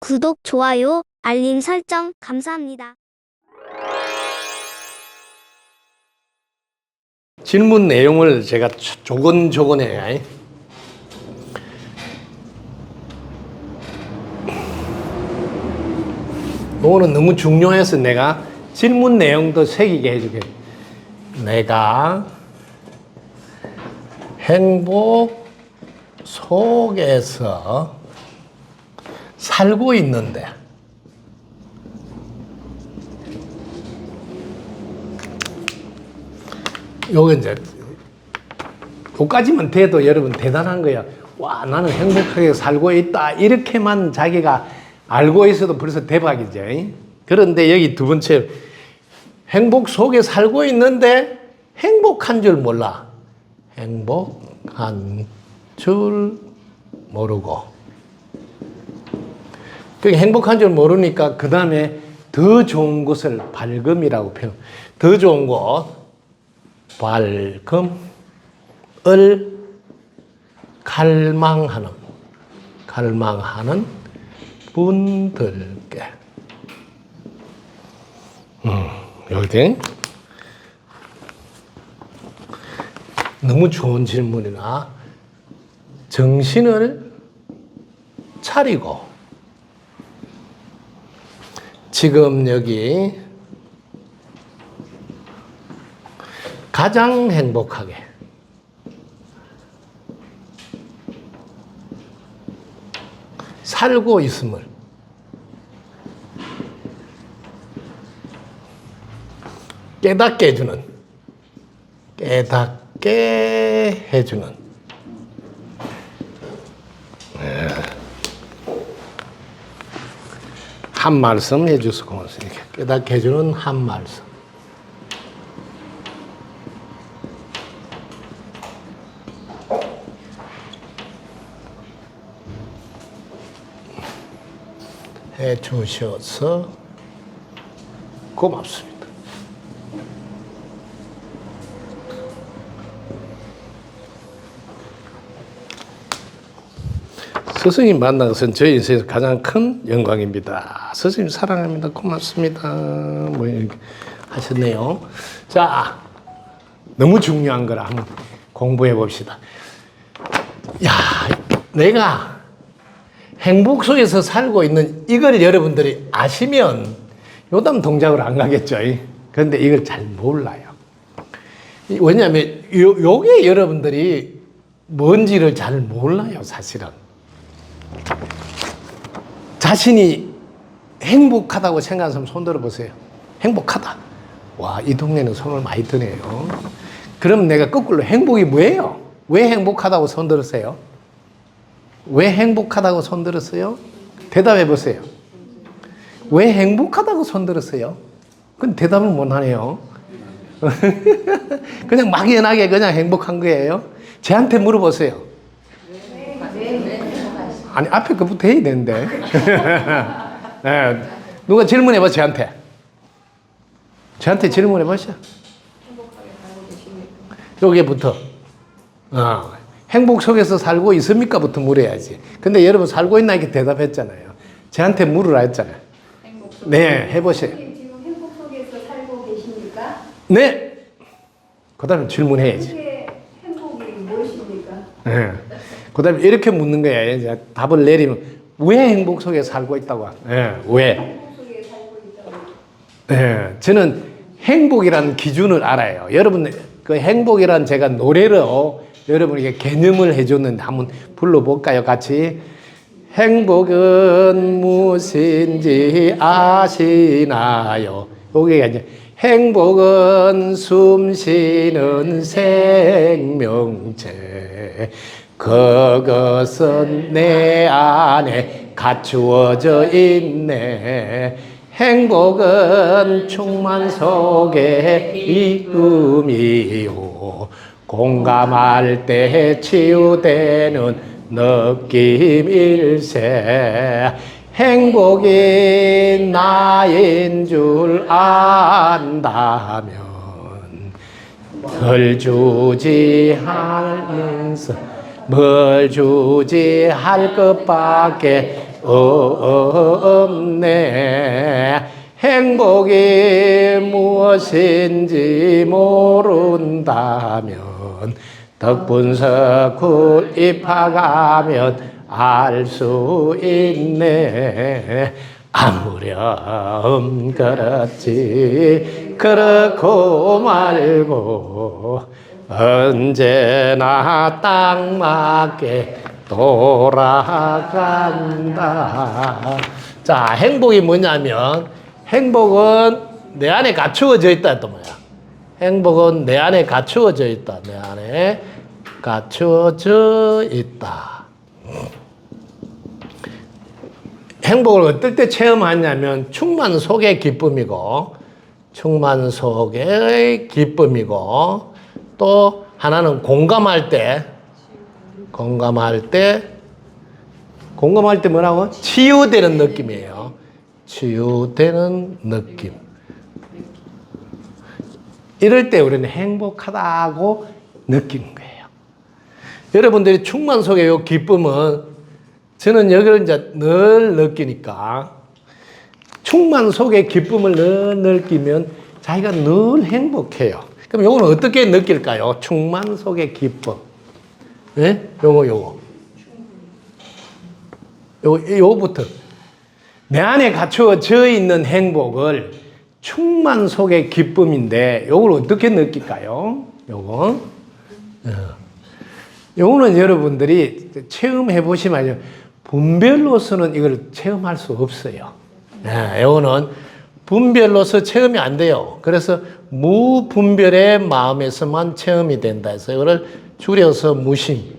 구독, 좋아요, 알림 설정 감사합니다. 질문 내용을 제가 조- 조곤조곤해. 이거는 너무 중요해서 내가 질문 내용도 새기게 해주게. 내가 행복 속에서 살고 있는데 요거 이제 요까지만 돼도 여러분 대단한 거야. 와, 나는 행복하게 살고 있다. 이렇게만 자기가 알고 있어도 벌써 대박이죠. 그런데 여기 두 번째, 행복 속에 살고 있는데 행복한 줄 몰라. 행복한 줄 모르고. 그 행복한 줄 모르니까 그 다음에 더 좋은 것을 밝음이라고 표현. 더 좋은 것, 밝음을. 갈망하는. 갈망하는 분들께. 음, 여기 너무 좋은 질문이나 정신을 차리고 지금 여기 가장 행복하게. 살고 있음을. 깨닫게 해주는. 깨닫게 해주는 네. 한 말씀 해주셔서 고맙습니다. 깨닫게 해주는 한 말씀. 해 주셔서 고맙습니다. 스승님 만난 것은 저희 인생에서 가장 큰 영광입니다. 스승님 사랑합니다. 고맙습니다. 뭐 이렇게 하셨네요. 자, 너무 중요한 거라 한번 공부해 봅시다. 야, 내가 행복 속에서 살고 있는 이걸 여러분들이 아시면 요담 동작으로 안 가겠죠. 그런데 이걸 잘 몰라요. 이- 왜냐하면 요, 요게 여러분들이 뭔지를 잘 몰라요, 사실은. 자신이 행복하다고 생각하는 사람 손 들어 보세요. 행복하다. 와, 이 동네는 손을 많이 드네요. 그럼 내가 거꾸로 행복이 뭐예요? 왜 행복하다고 손 들으세요? 왜 행복하다고 손 들었어요? 대답해 보세요. 왜 행복하다고 손 들었어요? 그건 대답을 못 하네요. 그냥 막연하게 그냥 행복한 거예요. 저한테 물어보세요. 아니 앞에 그부터 해야 되는데. 네, 누가 질문해 봐 저한테. 저한테 질문해 보시죠. 여기부터. 어, 행복 속에서 살고 있습니까?부터 물어야지. 근데 여러분 살고 있나 이렇게 대답했잖아요. 저한테 물으라 했잖아요. 네, 해보세요. 지금 행복 속에서 살고 계십니까? 네. 그다음에 질문해야지. 행복이 무엇입니까? 예. 그 다음에 이렇게 묻는 거야. 이제 답을 내리면 왜 행복 속에 살고 있다고? 예. 왜? 예. 저는 행복이라는 기준을 알아요. 여러분 그 행복이란 제가 노래로 여러분에게 개념을 해줬는데 한번 불러볼까요? 같이. 행복은 무엇인지 아시나요? 여기가 이제 행복은 숨 쉬는 생명체. 그것은 내 안에 갖추어져 있네. 행복은 충만 속에 이음이요. 공감할 때 치유되는 느낌일세. 행복이 나인 줄 안다면 덜 주지 하면서 뭘 주지 할 것밖에 없네. 행복이 무엇인지 모른다면 덕분서 구입하가면 알 수 있네. 아무렴 그렇지. 그렇고 말고 언제나 딱 맞게 돌아간다. 자, 행복이 뭐냐면 행복은 내 안에 갖추어져 있다 또 뭐야? 행복은 내 안에 갖추어져 있다. 내 안에 갖추어져 있다. 행복을 어떨 때 체험하냐면 충만 속의 기쁨이고 충만 속의 기쁨이고 또 하나는 공감할 때 공감할 때 공감할 때 뭐라고? 치유되는 느낌이에요. 치유되는 느낌. 이럴 때 우리는 행복하다고 느끼는 거예요. 여러분들이 충만 속의 요 기쁨은 저는 여기를 이제 늘 느끼니까 충만 속의 기쁨을 늘 느끼면 자기가 늘 행복해요. 그럼 요거는 어떻게 느낄까요? 충만 속의 기쁨. 예? 요거, 요거. 요, 요부터. 내 안에 갖추어져 있는 행복을 충만 속의 기쁨인데, 요걸 어떻게 느낄까요? 요거. 어. 요거는 여러분들이 체험해 보시면 분별로서는 이걸 체험할 수 없어요. 예, 요거는 분별로서 체험이 안 돼요. 그래서 무분별의 마음에서만 체험이 된다 해서 이거를 줄여서 무심.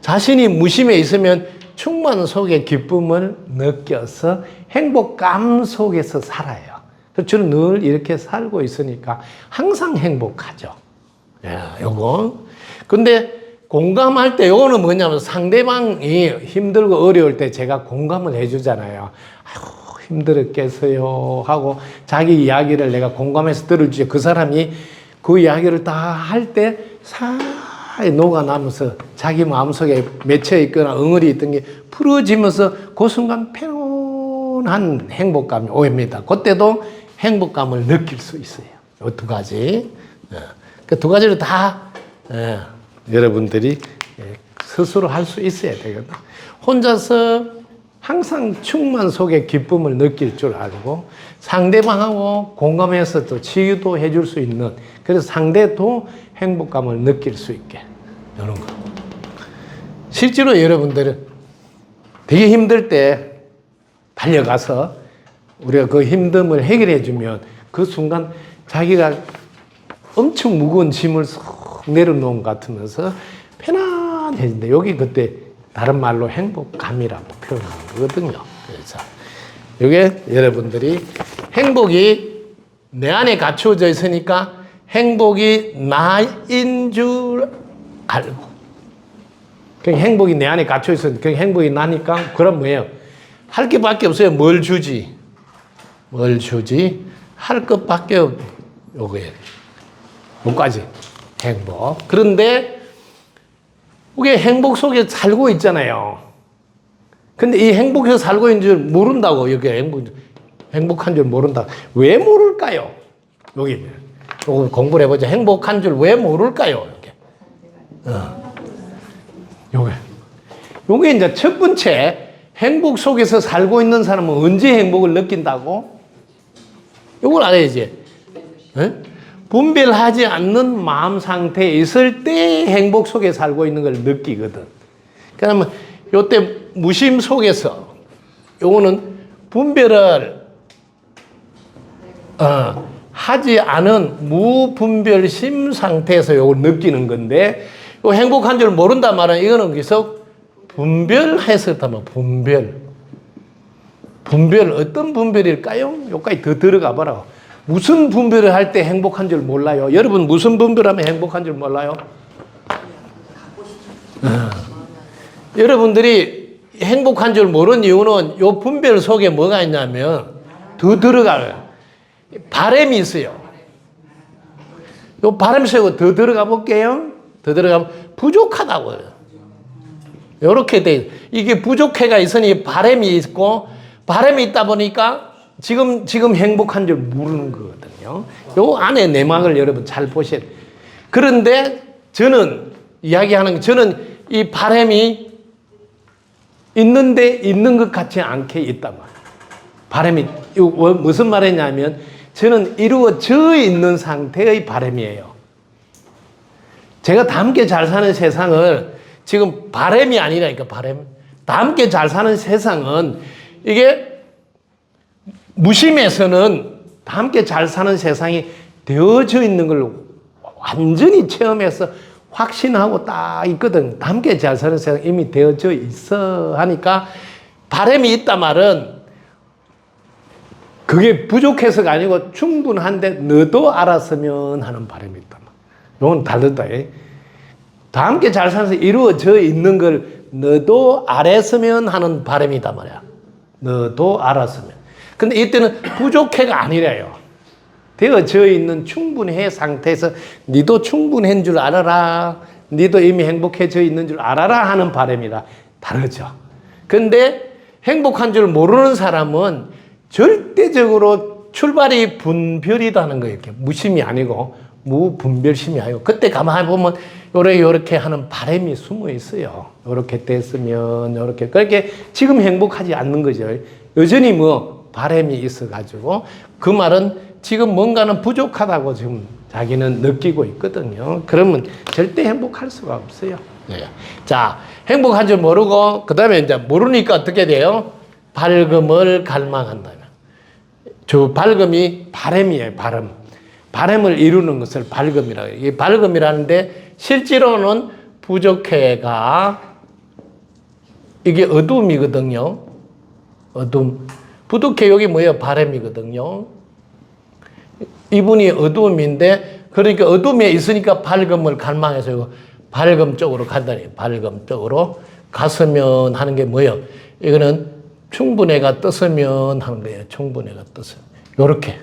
자신이 무심에 있으면 충만 속의 기쁨을 느껴서 행복감 속에서 살아요. 저는 늘 이렇게 살고 있으니까 항상 행복하죠. 예, 요거. 근데 공감할 때 요거는 뭐냐면 상대방이 힘들고 어려울 때 제가 공감을 해주잖아요. 아이고, 힘들었겠어요. 하고 자기 이야기를 내가 공감해서 들어주죠. 그 사람이 그 이야기를 다 할 때 사이 녹아나면서 자기 마음속에 맺혀 있거나 엉얼이 있던 게 풀어지면서 그 순간 편안한 행복감이 옵니다. 그때도 행복감을 느낄 수 있어요. 이두 가지. 그 두 가지를 다 예, 여러분들이 예, 스스로 할 수 있어야 되거든. 혼자서 항상 충만 속에 기쁨을 느낄 줄 알고 상대방하고 공감해서 또 치유도 해줄 수 있는 그래서 상대도 행복감을 느낄 수 있게 이런 거. 실제로 여러분들은 되게 힘들 때 달려가서 우리가 그 힘듦을 해결해 주면 그 순간 자기가 엄청 무거운 짐을 쏙 내려놓은 것 같으면서 편안해진다. 여기 그때 다른 말로 행복감이라고 표현하는 거거든요. 그래서 이게 여러분들이 행복이 내 안에 갖추어져 있으니까 행복이 나인 줄 알고 그 행복이 내 안에 갇혀 있으니까 그 행복이 나니까 그럼 뭐예요? 할 게밖에 없어요. 뭘 주지? 뭘 주지? 할 것밖에 없. 요거예요. 뭐까지 행복. 그런데 이게 행복 속에 살고 있잖아요. 근데 이 행복에서 살고 있는 줄 모른다고 여기 행복 행복한 줄 모른다. 왜 모를까요? 여기 요거 공부를 해보자. 행복한 줄 왜 모를까요? 이렇게. 어. 요게 이제 첫 번째 행복 속에서 살고 있는 사람은 언제 행복을 느낀다고? 요걸 알아야지. 예? 분별하지 않는 마음 상태에 있을 때 행복 속에 살고 있는 걸 느끼거든. 그러면 요때 무심 속에서 요거는 분별을 어, 하지 않은 무분별심 상태에서 요걸 느끼는 건데 요 행복한 줄 모른다 말은 이거는 계속 분별해서 하면 분별. 분별 어떤 분별일까요? 여기까지 더 들어가 봐라. 무슨 분별을 할 때 행복한 줄 몰라요? 여러분 무슨 분별하면 행복한 줄 몰라요? 어. 여러분들이 행복한 줄 모르는 이유는 요 분별 속에 뭐가 있냐면 더 들어가요. 바람이 있어요. 요 바람 속에 더 들어가 볼게요. 더 들어가면 부족하다고요. 요렇게 돼. 이게 부족해가 있으니 바람이 있고, 바람이 있다 보니까 지금, 지금 행복한 줄 모르는 거거든요. 요 안에 내막을 여러분 잘 돼요. 그런데 저는 이야기하는, 게 저는 이 바람이 있는데 있는 것 같지 않게 있단 말이에요. 바람이, 뭐- 무슨 말이냐면, 저는 이루어져 있는 상태의 바람이에요. 제가 다 함께 잘 사는 세상을 지금 바람이 아니라니까 바람. 다 함께 잘 사는 세상은 이게 무심해서는 다 함께 잘 사는 세상이 되어져 있는 걸 완전히 체험해서 확신하고 딱 있거든. 다 함께 잘 사는 세상 이미 되어져 있어 하니까 바람이 있다 말은 그게 부족해서가 아니고 충분한데 너도 알았으면 하는 바람이 말이야. 이건 다르다. 예. 다 함께 잘 살아서 이루어져 있는 걸 너도 알았으면 하는 바람이다 말이야. 너도 알았으면. 근데 이때는 부족해가 아니래요. 되어져 있는 충분해 상태에서 니도 충분한 줄 알아라. 니도 이미 행복해져 있는 줄 알아라 하는 바람이라 다르죠. 근데 행복한 줄 모르는 사람은 절대적으로 출발이 분별이다는 거예요. 이렇게 무심이 아니고 무분별심이 아니고 그때 가만히 보면 요래 요렇게 하는 바람이 숨어 있어요. 요렇게 됐으면 요렇게 그렇게 지금 행복하지 않는 거죠. 여전히 뭐 바람이 있어 가지고 그 말은 지금 뭔가는 부족하다고 지금 자기는 느끼고 있거든요. 그러면 절대 행복할 수가 없어요. 네. 자, 행복한 줄 모르고 그다음에 이제 모르니까 어떻게 돼요? 밝음을 갈망한다면. 저 밝음이 바람이에요, 바람. 바람을 이루는 것을 밝음이라고 해요. 이 밝음이라는데 실제로는 부족해가 이게 어둠이거든요. 어둠. 여기 뭐예요? 바람이거든요. 이분이 어둠인데 그러니까 어둠에 있으니까 밝음을 갈망해서 밝음 쪽으로 간다니 밝음 쪽으로 갔으면 하는 게 뭐예요? 이거는 충분해가 떴으면 하는 거예요. 충분해가 떴으면. 요렇게.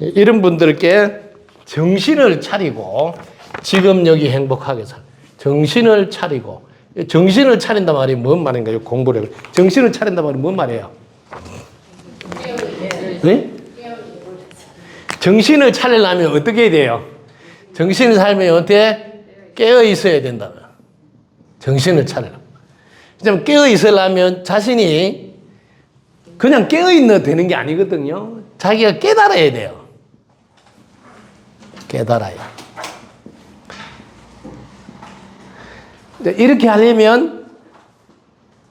이런 분들께 정신을 차리고 지금 여기 행복하게 살. 정신을 차리고 정신을 차린다 말이 뭔 말인가요? 공부를 정신을 차린다 말이 뭔 말이에요? 네? 정신을 차리려면 어떻게 돼요? 정신을 차리면 어떻게 깨어 있어야 된다. 정신을 차리려. 좀 깨어 있으려면 자신이 그냥 깨어 있는 되는 게 아니거든요. 자기가 깨달아야 돼요. 깨달아야. 근데 이렇게 하려면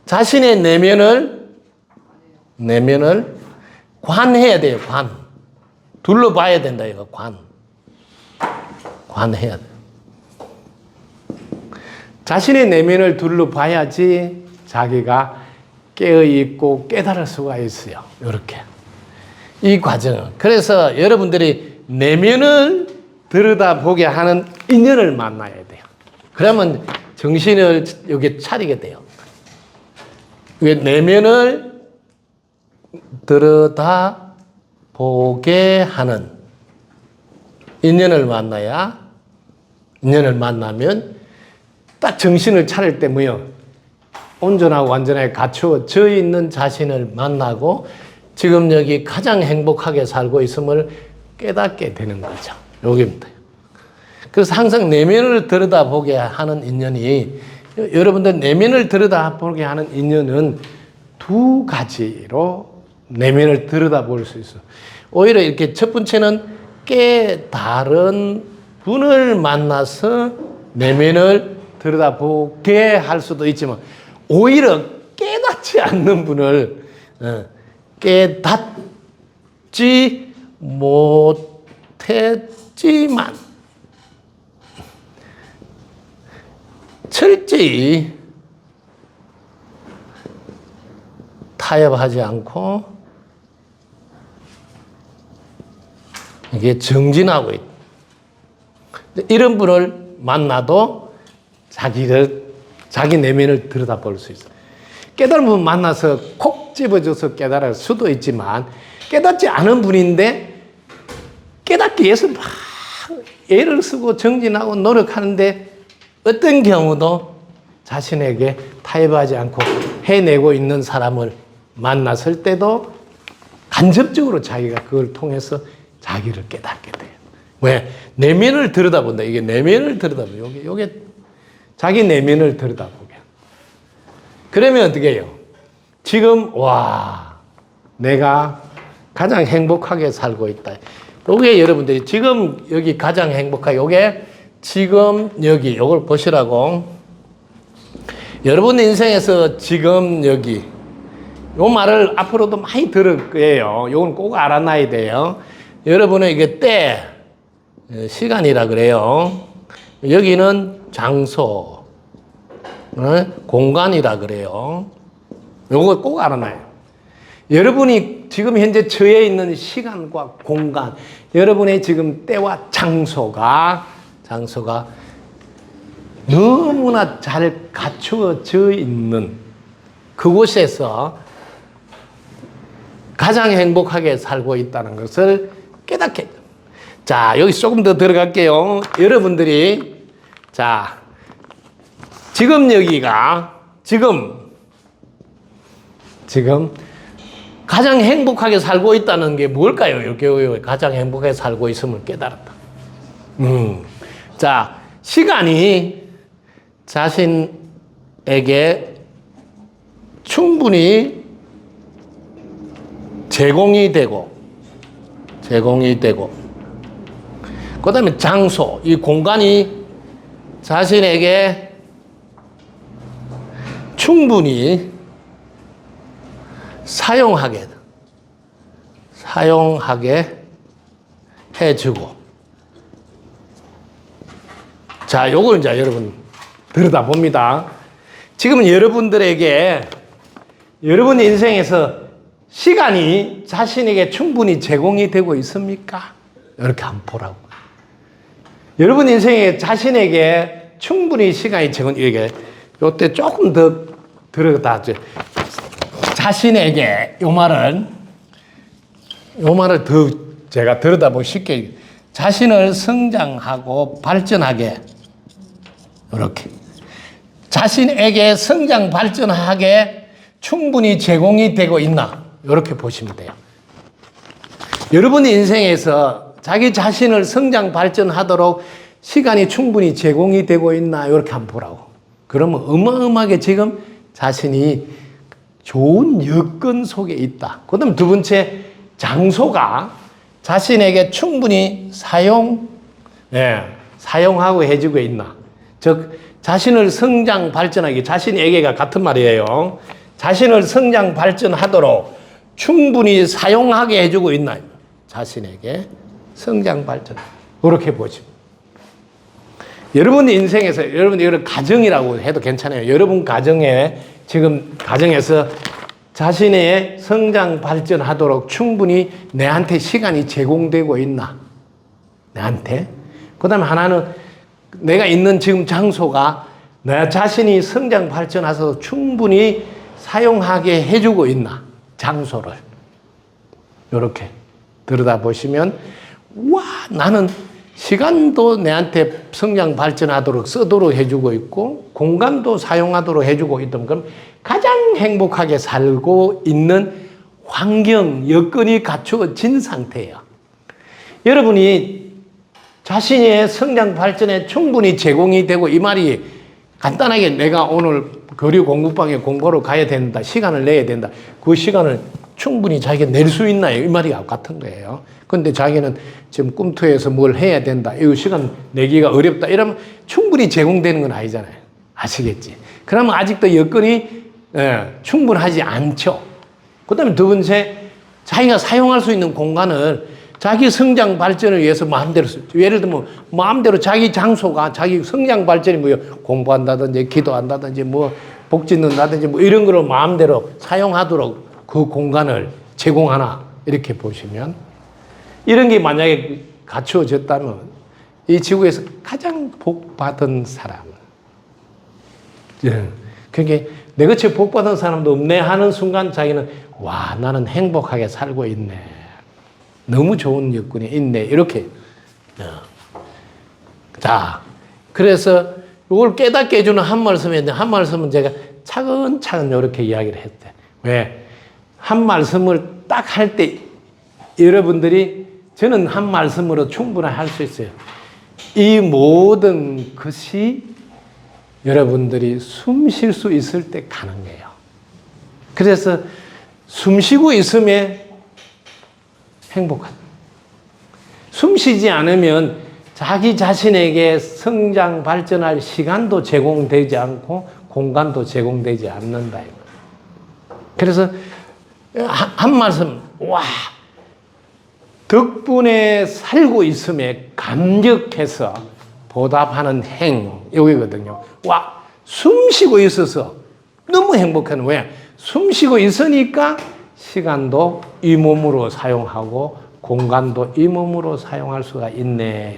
자신의 내면을 내면을 관해야 돼요. 관. 둘러봐야 된다 이거 관. 관해야 돼. 자신의 내면을 둘러봐야지 자기가 깨어 있고 깨달을 수가 있어요. 이렇게. 이 과정은. 그래서 여러분들이 내면을 들여다보게 하는 인연을 만나야 돼요. 그러면 정신을 여기 차리게 돼요. 왜 내면을 들여다 보게 하는 인연을 만나야 인연을 만나면 딱 정신을 차릴 때 뭐요? 온전하고 완전하게 갖추어져 있는 자신을 만나고 지금 여기 가장 행복하게 살고 있음을 깨닫게 되는 거죠. 여기입니다. 그래서 항상 내면을 들여다보게 하는 인연이 여러분들 내면을 들여다보게 하는 인연은 두 가지로 내면을 들여다볼 수 있어. 오히려 이렇게 첫 번째는 깨달은 분을 만나서 내면을 들여다보게 할 수도 있지만 오히려 깨닫지 않는 분을 어, 깨닫지 못했지만 철저히 타협하지 않고 이게 정진하고 있다. 이런 분을 만나도 자기를 자기 내면을 들여다볼 수 있어. 깨달은 분 만나서 콕 집어줘서 깨달을 수도 있지만 깨닫지 않은 분인데 깨닫기 위해서 막 애를 쓰고 정진하고 노력하는데 어떤 경우도 자신에게 타협하지 않고 해내고 있는 사람을 만났을 때도 간접적으로 자기가 그걸 통해서 자기를 깨닫게 돼요. 왜? 내면을 들여다본다. 이게 내면을 들여다보요. 요게, 요게 자기 내면을 들여다보게. 그러면 어떻게 해요? 지금, 와, 내가 가장 행복하게 살고 있다. 요게 여러분들이 지금 여기 가장 행복하게, 요게 지금 여기, 요걸 보시라고. 여러분 인생에서 지금 여기, 요 말을 앞으로도 많이 들을 거예요. 요건 꼭 알아놔야 돼요. 여러분의 이게 때, 어, 시간이라 그래요. 여기는 장소, 어, 공간이라 그래요. 요거 꼭 알아놔요. 여러분이 지금 현재 처해 있는 시간과 공간, 여러분의 지금 때와 장소가, 장소가 너무나 잘 갖추어져 있는 그곳에서 가장 행복하게 살고 있다는 것을 깨닫게. 자, 여기 조금 더 들어갈게요. 여러분들이, 자, 지금 여기가, 지금, 지금 가장 행복하게 살고 있다는 게 뭘까요? 이렇게 가장 행복하게 살고 있음을 깨달았다. 음. 자, 시간이 자신에게 충분히 제공이 되고, 제공이 되고, 그 다음에 장소, 이 공간이 자신에게 충분히 사용하게, 사용하게 해주고. 자, 요걸 이제 여러분 들여다 봅니다. 지금 여러분들에게 여러분 인생에서 시간이 자신에게 충분히 제공이 되고 있습니까? 이렇게 한번 보라고. 여러분 인생에 자신에게 충분히 시간이 제공, 이게, 요때 조금 더 들어다, 자신에게 요 말은, 요 말을 더 제가 들여다보기 쉽게, 자신을 성장하고 발전하게, 이렇게. 자신에게 성장 발전하게 충분히 제공이 되고 있나? 이렇게 보시면 돼요. 여러분 인생에서 자기 자신을 성장 발전하도록 시간이 충분히 제공이 되고 있나? 이렇게 한번 보라고. 그러면 어마어마하게 지금 자신이 좋은 여건 속에 있다. 그 다음 두 번째, 장소가 자신에게 충분히 사용, 예, 사용하고 해주고 있나. 즉, 자신을 성장 발전하기, 자신에게가 같은 말이에요. 자신을 성장 발전하도록 충분히 사용하게 해주고 있나. 자신에게 성장 발전. 그렇게 보죠. 여러분 인생에서, 여러분 이걸 가정이라고 해도 괜찮아요. 여러분 가정에, 지금 가정에서 자신의 성장 발전하도록 충분히 내한테 시간이 제공되고 있나? 내한테? 그 다음에 하나는 내가 있는 지금 장소가 내 자신이 성장 발전해서 충분히 사용하게 해주고 있나? 장소를. 이렇게 들여다 보시면, 와, 나는 시간도 내한테 성장 발전하도록 쓰도록 해주고 있고, 공간도 사용하도록 해주고 있던 그럼 가장 행복하게 살고 있는 환경, 여건이 갖추어진 상태예요. 여러분이 자신의 성장 발전에 충분히 제공이 되고 이 말이 간단하게 내가 오늘 거리 공부방에 공부로 가야 된다. 시간을 내야 된다. 그 시간을 충분히 자기가 낼 수 있나요? 이 말이 같은 거예요. 근데 자기는 지금 꿈터에서 뭘 해야 된다. 이 시간 내기가 어렵다. 이러면 충분히 제공되는 건 아니잖아요. 아시겠지? 그러면 아직도 여건이 예, 충분하지 않죠. 그 다음에 두 번째, 자기가 사용할 수 있는 공간을 자기 성장 발전을 위해서 마음대로 쓰 예를 들면 마음대로 자기 장소가 자기 성장 발전이 뭐요 공부한다든지 기도한다든지 뭐 복 짓는다든지 뭐 이런 거를 마음대로 사용하도록 그 공간을 제공하나 이렇게 보시면 이런 게 만약에 갖추어졌다면 이 지구에서 가장 복 받은 사람. 예. 그게 내같이 복 받은 사람도 없네 하는 순간 자기는 와 나는 행복하게 살고 있네. 너무 좋은 여건이 있네. 이렇게. 어. 자, 그래서 이걸 깨닫게 해주는 한 말씀인데 한 말씀은 제가 차근차근 이렇게 이야기를 했대. 왜? 한 말씀을 딱 할 때 여러분들이 저는 한 말씀으로 충분히 할 수 있어요. 이 모든 것이 여러분들이 숨 쉴 수 있을 때 가능해요. 그래서 숨 쉬고 있으면 행복한. 숨 쉬지 않으면 자기 자신에게 성장, 발전할 시간도 제공되지 않고 공간도 제공되지 않는다. 그래서 한, 한 말씀, 와, 덕분에 살고 있음에 감격해서 보답하는 행, 여기거든요. 와, 숨 쉬고 있어서 너무 행복한 왜? 숨 쉬고 있으니까 시간도 이 몸으로 사용하고 공간도 이 몸으로 사용할 수가 있네.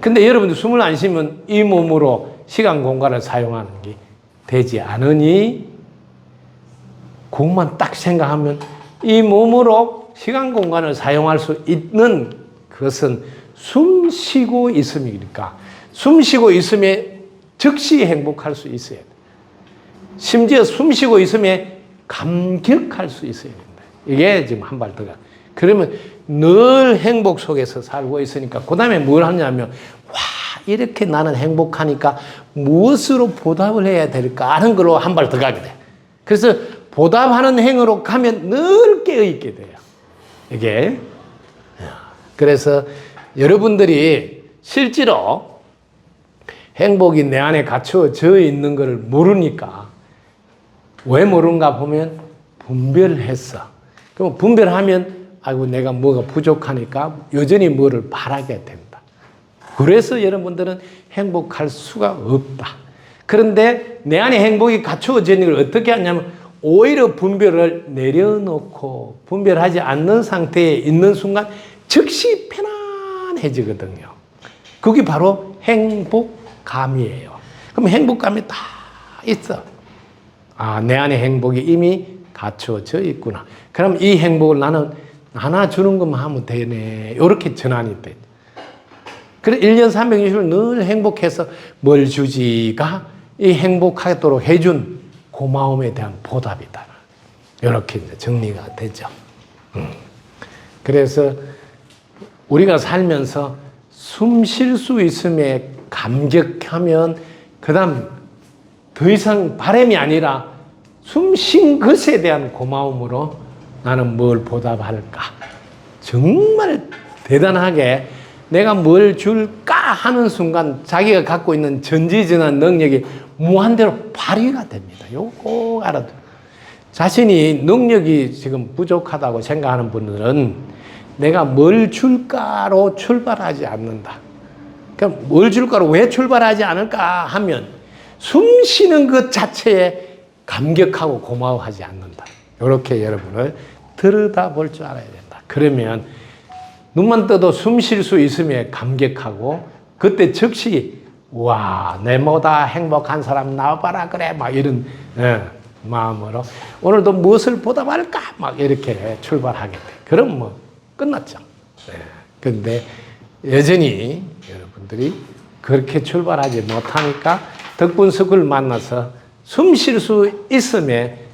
근데 여러분들 숨을 안 쉬면 이 몸으로 시간 공간을 사용하는 게 되지 않으니 그것만 딱 생각하면 이 몸으로 시간 공간을 사용할 수 있는 그것은 숨 쉬고 있음이니까 숨 쉬고 있음에 즉시 행복할 수 있어야 돼. 심지어 숨 쉬고 있음에 감격할 수 있어야 된다. 이게 지금 한 발 더가. 그러면 늘 행복 속에서 살고 있으니까 그 다음에 뭘 하냐면 와 이렇게 나는 행복하니까 무엇으로 보답을 해야 될까 하는 걸로 한 발 더 가게 돼. 그래서 보답하는 행으로 가면 늘 깨어있게 돼요. 이게. 그래서 여러분들이 실제로 행복이 내 안에 갖춰져 있는 것을 모르니까 왜 모르는가 보면 분별했어. 그럼 분별하면 아이고 내가 뭐가 부족하니까 여전히 뭐를 바라게 된다. 그래서 여러분들은 행복할 수가 없다. 그런데 내 안에 행복이 갖추어져 있는 걸 어떻게 하냐면 오히려 분별을 내려놓고 분별하지 않는 상태에 있는 순간 즉시 편안해지거든요. 그게 바로 행복감이에요. 그럼 행복감이 다 있어. 아, 내 안에 행복이 이미 갖춰져 있구나. 그럼 이 행복을 나는 하나 주는 것만 하면 되네. 이렇게 전환이 돼. 그래, 1년 360일 늘 행복해서 뭘 주지가 이 행복하도록 해준 고마움에 대한 보답이다. 이렇게 이제 정리가 되죠. 음. 그래서 우리가 살면서 숨 쉴 수 있음에 감격하면 그 다음 더 이상 바람이 아니라 숨 쉰 것에 대한 고마움으로 나는 뭘 보답할까? 정말 대단하게 내가 뭘 줄까 하는 순간 자기가 갖고 있는 전지전한 능력이 무한대로 발휘가 됩니다. 요거 알아둬. 자신이 능력이 지금 부족하다고 생각하는 분들은 내가 뭘 줄까로 출발하지 않는다. 그럼 뭘 줄까로 왜 출발하지 않을까 하면 숨 쉬는 것 자체에 감격하고 고마워하지 않는다. 이렇게 여러분을 들여다볼 줄 알아야 된다. 그러면 눈만 떠도 숨 쉴 수 있음에 감격하고 그때 즉시 와 내보다 행복한 사람 나와봐라 그래 막 이런 예, 마음으로 오늘도 무엇을 보답할까 막 이렇게 출발하게 돼. 그럼 뭐 끝났죠. 그런데 여전히 여러분들이 그렇게 출발하지 못하니까 덕분 스쿨 만나서 숨 쉴 수 있음에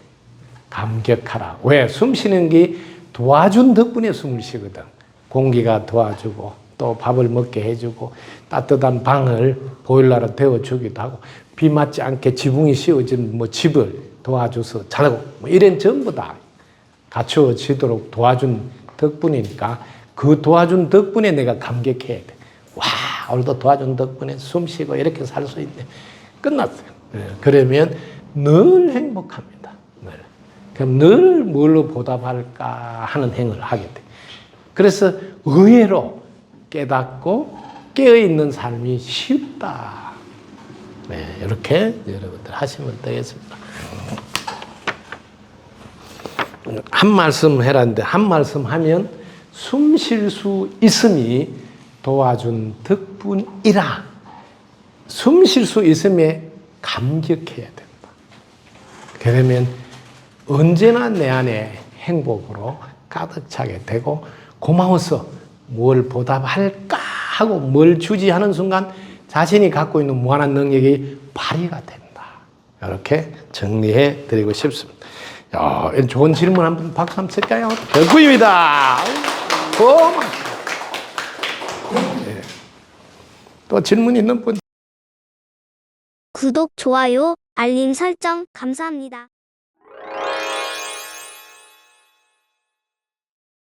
감격하라. 왜? 숨 쉬는 게 도와준 덕분에 숨을 쉬거든. 공기가 도와주고 또 밥을 먹게 해주고 따뜻한 방을 보일러로 데워주기도 하고 비 맞지 않게 지붕이 씌워진 뭐 집을 도와줘서 자고 뭐 이런 전부 다 갖추어지도록 도와준 덕분이니까 그 도와준 덕분에 내가 감격해야 돼. 와 오늘도 도와준 덕분에 숨 쉬고 이렇게 살 수 있네. 끝났어요. 예, 그러면 늘 행복합니다. 늘. 그럼 늘 뭘로 보답할까 하는 행을 하게 돼. 그래서 의외로 깨닫고 깨어있는 삶이 쉽다. 네, 이렇게 여러분들 하시면 되겠습니다. 한 말씀 해라는데 한 말씀 하면 숨 쉴 수 있음이 도와준 덕분이라 숨 쉴 수 있음에 감격해야 된다. 그러면 언제나 내 안에 행복으로 가득 차게 되고 고마워서 뭘 보답할까 하고 뭘 주지 하는 순간 자신이 갖고 있는 무한한 능력이 발휘가 된다. 이렇게 정리해 드리고 싶습니다. 야, 좋은 질문 한번 박수 한번 칠까요? 고맙습니다. 예. 또 질문 있는 분? 구독, 좋아요, 알림 설정 감사합니다.